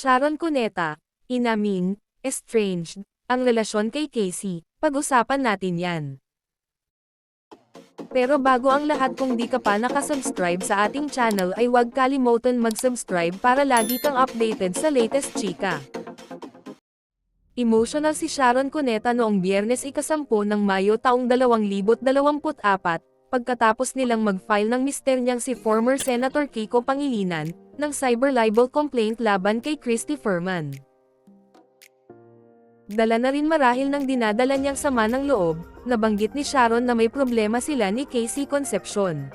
Sharon Cuneta, inamin, estranged, ang relasyon kay Casey, pag-usapan natin yan. Pero bago ang lahat kung di ka pa nakasubscribe sa ating channel ay huwag kalimutan mag-subscribe para lagi kang updated sa latest chika. Emotional si Sharon Cuneta noong biyernes ikasampu ng Mayo taong 2024, pagkatapos nilang mag-file ng mister niyang si former Senator Kiko Pangilinan, ng cyber libel complaint laban kay Christy Furman. Dala na rin marahil ng dinadala niyang sama ng loob, nabanggit ni Sharon na may problema sila ni Casey Concepcion.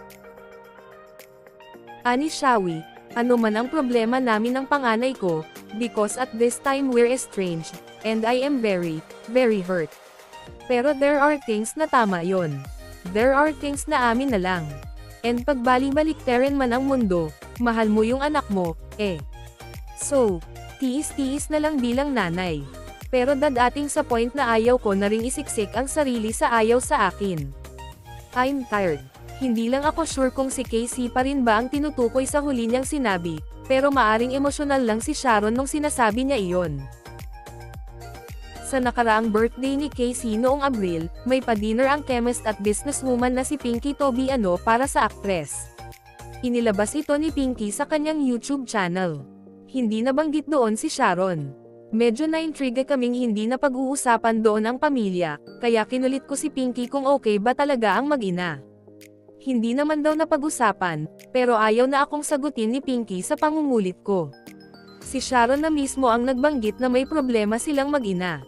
Ani Shawi, ano man ang problema namin ng panganay ko, because at this time we're estranged, and I am very, very hurt. Pero there are things na tama yon. There are things na amin na lang. And pagbalik-balik rin man ang mundo, mahal mo yung anak mo, eh. So, tiis-tiis na lang bilang nanay. Pero dadating sa point na ayaw ko na ring isiksik ang sarili sa ayaw sa akin. I'm tired. Hindi lang ako sure kung si Casey pa rin ba ang tinutukoy sa huli niyang sinabi, pero maaring emosyonal lang si Sharon nung sinasabi niya iyon. Sa nakaraang birthday ni Casey noong Abril, may pa-dinner ang chemist at businesswoman na si Pinky Tobiano para sa aktres. Inilabas ito ni Pinky sa kanyang YouTube channel. Hindi nabanggit doon si Sharon. Medyo na-intriga kaming hindi na pag-uusapan doon ang pamilya, kaya kinulit ko si Pinky kung okay ba talaga ang mag-ina. Hindi naman daw na pag-usapan, pero ayaw na akong sagutin ni Pinky sa pangungulit ko. Si Sharon na mismo ang nagbanggit na may problema silang mag-ina.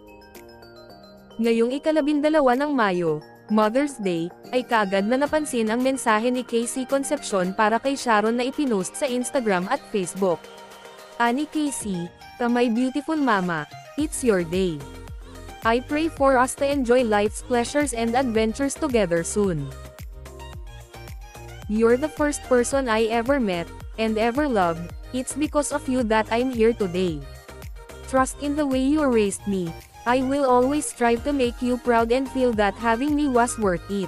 Ngayong ikalabindalawa ng Mayo, Mother's Day, ay kagad na napansin ang mensahe ni Casey Concepcion para kay Sharon na ipinost sa Instagram at Facebook. Ani Casey, ka my beautiful mama, it's your day. I pray for us to enjoy life's pleasures and adventures together soon. You're the first person I ever met, and ever loved, it's because of you that I'm here today. Trust in the way you raised me, I will always strive to make you proud and feel that having me was worth it.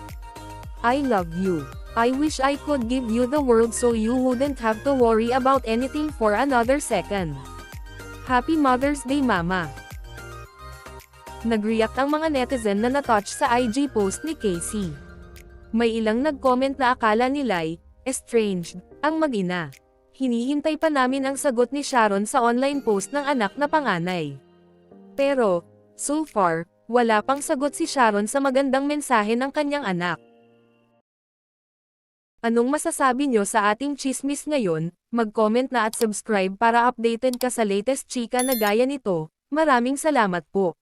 I love you. I wish I could give you the world so you wouldn't have to worry about anything for another second. Happy Mother's Day Mama! Nag-react ang mga netizen na natouch sa IG post ni Casey. May ilang nag-comment na akala nila'y, estranged, ang mag-ina. Hinihintay pa namin ang sagot ni Sharon sa online post ng anak na panganay. Pero, so far, wala pang sagot si Sharon sa magandang mensahe ng kanyang anak. Anong masasabi nyo sa ating chismis ngayon? Mag-comment na at subscribe para updated ka sa latest chika na gaya nito. Maraming salamat po.